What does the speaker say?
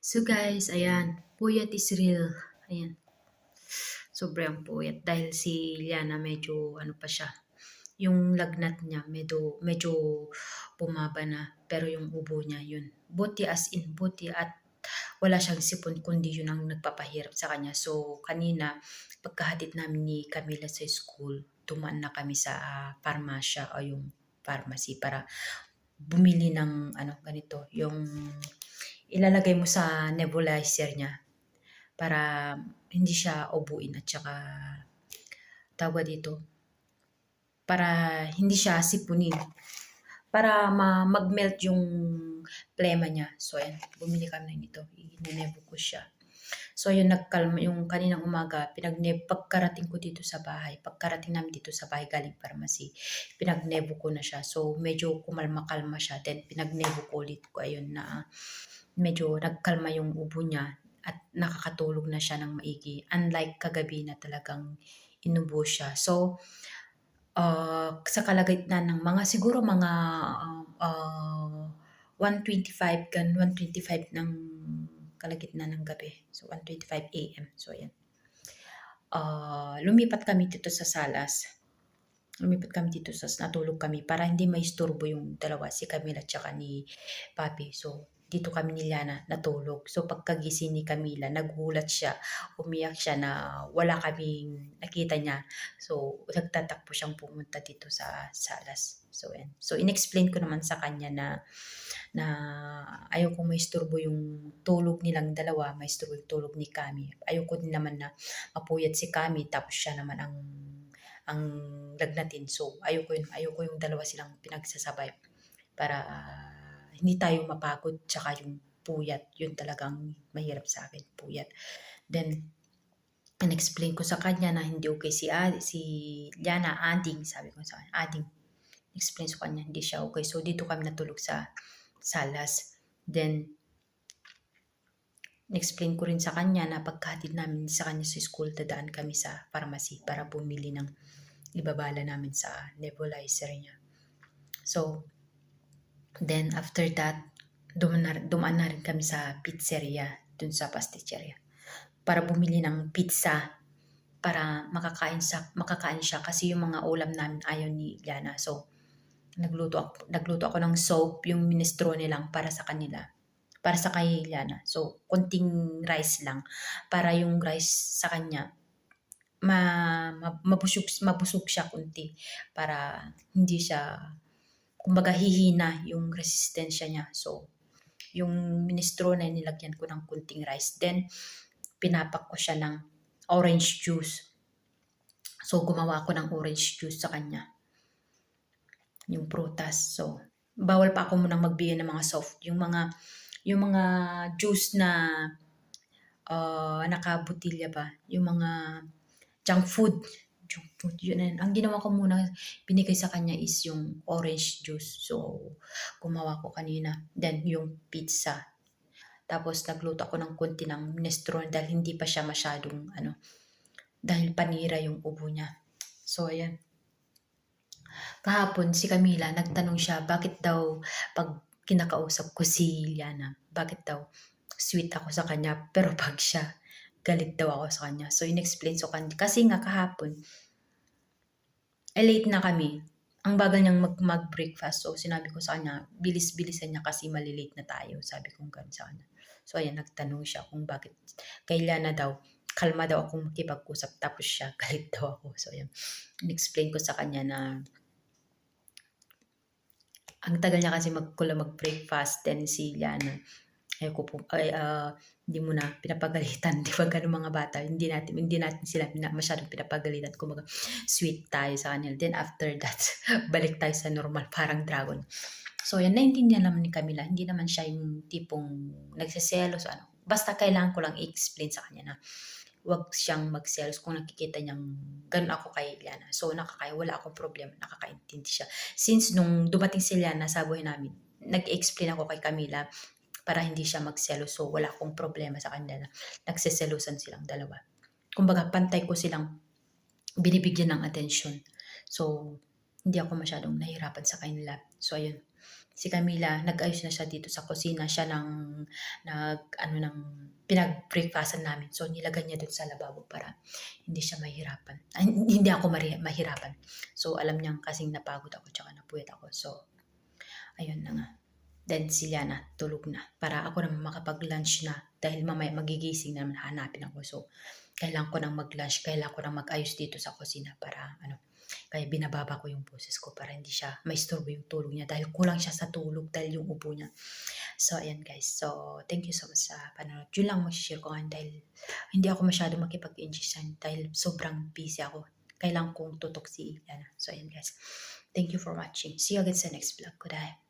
So guys, ayan, puyat is real. Ayan. Sobrang puyat dahil si Liana medyo ano pa siya. Yung lagnat niya medyo medyo bumaba na pero yung ubo niya yun. Buti as in buti at wala siyang sipon kundi yun ang nagpapahirap sa kanya. So kanina pagkahatid namin ni Camila sa school, tumaan na kami sa ah, parmasya o yung pharmacy para bumili ng ano ganito, yung ilalagay mo sa nebulizer niya para hindi siya ubuin at saka tawag dito para hindi siya sipunin para ma mag-melt yung plema niya. So, ayan, bumili kami ng ito. Inenevo ko siya. So, yun, nagkalma, yung kaninang umaga, pinagne pagkarating ko dito sa bahay, pagkarating namin dito sa bahay galing pharmacy, pinagnevo ko na siya. So, medyo kumalma-kalma siya. Then, pinagnevo ko ulit ko, ayun na, medyo nagkalma yung ubo niya at nakakatulog na siya ng maigi. Unlike kagabi na talagang inubo siya. So, uh, sa kalagitnaan ng mga siguro mga uh, 125 gan 125 ng kalagitnaan ng gabi. So 125 AM. So ayan. Uh, lumipat kami dito sa Salas. Lumipat kami dito sa natulog kami para hindi maisturbo yung dalawa si Camila at ni Papi. So dito kami ni Liana natulog. So pagkagising ni Camila, nagulat siya, umiyak siya na wala kaming nakita niya. So nagtatakbo siyang pumunta dito sa Salas. So yan. So inexplain ko naman sa kanya na na ayaw kong maisturbo yung tulog nilang dalawa, maisturbo yung tulog ni Kami. Ayaw ko din naman na mapuyat si Kami tapos siya naman ang ang lagnatin. So ayaw ko yun, ayaw ko yung dalawa silang pinagsasabay para uh, hindi tayo mapagod tsaka yung puyat, yun talagang mahirap sa akin, puyat. Then, in-explain ko sa kanya na hindi okay si, Ad, si Liana, ading, sabi ko sa kanya, ading. Explain sa kanya, hindi siya okay. So, dito kami natulog sa salas. Then, explain ko rin sa kanya na pagkatid namin sa kanya sa school, dadaan kami sa pharmacy para bumili ng ibabala namin sa nebulizer niya. So, Then after that, dumaan na, rin kami sa pizzeria, dun sa pasticceria. Para bumili ng pizza para makakain sa makakain siya kasi yung mga ulam namin ayaw ni Liana. So nagluto ako, nagluto ako ng soup, yung minestrone lang para sa kanila. Para sa kay Liana. So konting rice lang para yung rice sa kanya ma, ma mabusog mabusog siya kunti para hindi siya kumbaga hihina yung resistensya niya. So, yung minestrone nilagyan ko ng kunting rice. Then, pinapak ko siya ng orange juice. So, gumawa ko ng orange juice sa kanya. Yung prutas. So, bawal pa ako munang magbigay ng mga soft. Yung mga, yung mga juice na uh, nakabutilya ba? Yung mga junk food junk food. Yun na. Ang ginawa ko muna, binigay sa kanya is yung orange juice. So, gumawa ko kanina. Then, yung pizza. Tapos, nagluto ako ng konti ng minestrone dahil hindi pa siya masyadong, ano, dahil panira yung ubo niya. So, ayan. Kahapon, si Camila, nagtanong siya, bakit daw, pag kinakausap ko si Liana, bakit daw, sweet ako sa kanya, pero pag siya, galit daw ako sa kanya. So, in-explain so kanya. Kasi nga kahapon, eh, late na kami. Ang bagal niyang mag- mag-breakfast. So, sinabi ko sa kanya, bilis-bilisan niya kasi malilate na tayo. Sabi ko ganun sa kanya. So, ayan, nagtanong siya kung bakit, kailan na daw, kalma daw akong makipag-usap. Tapos siya, galit daw ako. So, ayan, in-explain ko sa kanya na ang tagal niya kasi magkula mag-breakfast. Then si Liana, ayoko po, ay, uh, hindi mo na pinapagalitan, di ba ganun mga bata, hindi natin, hindi natin sila pina, masyadong pinapagalitan, kumaga sweet tayo sa kanila. Then after that, balik tayo sa normal, parang dragon. So yan, naintindihan naman ni Camila, hindi naman siya yung tipong nagsiselos, ano. Basta kailangan ko lang i-explain sa kanya na wag siyang magselos kung nakikita niyang ganun ako kay Liana. So nakakaya, wala akong problema, nakakaintindi siya. Since nung dumating si Liana sa buhay namin, nag-explain ako kay Camila para hindi siya magselos. So, wala akong problema sa kanila. Nagseselosan silang dalawa. Kumbaga, pantay ko silang binibigyan ng atensyon. So, hindi ako masyadong nahirapan sa kanila. So, ayun. si Camila, nag-ayos na siya dito sa kusina. Siya nang, nag, ano, nang, pinag-breakfastan namin. So, nilagay niya dun sa lababo para hindi siya mahirapan. Ay, hindi ako mahirapan. So, alam niyang kasing napagod ako tsaka napuyat ako. So, ayun na nga. Then si Liana, tulog na. Para ako naman makapag-lunch na. Dahil mamaya magigising na naman hanapin ako. So, kailangan ko nang mag-lunch. Kailangan ko nang mag-ayos dito sa kusina para ano. Kaya binababa ko yung boses ko para hindi siya maistorbo yung tulog niya. Dahil kulang siya sa tulog dahil yung upo niya. So, ayan guys. So, thank you so much sa panonood. Yun lang mag-share ko ngayon dahil hindi ako masyado makipag-ingestion dahil sobrang busy ako. Kailangan kong tutok si Liana. So, ayan guys. Thank you for watching. See you again sa next vlog ko dahil.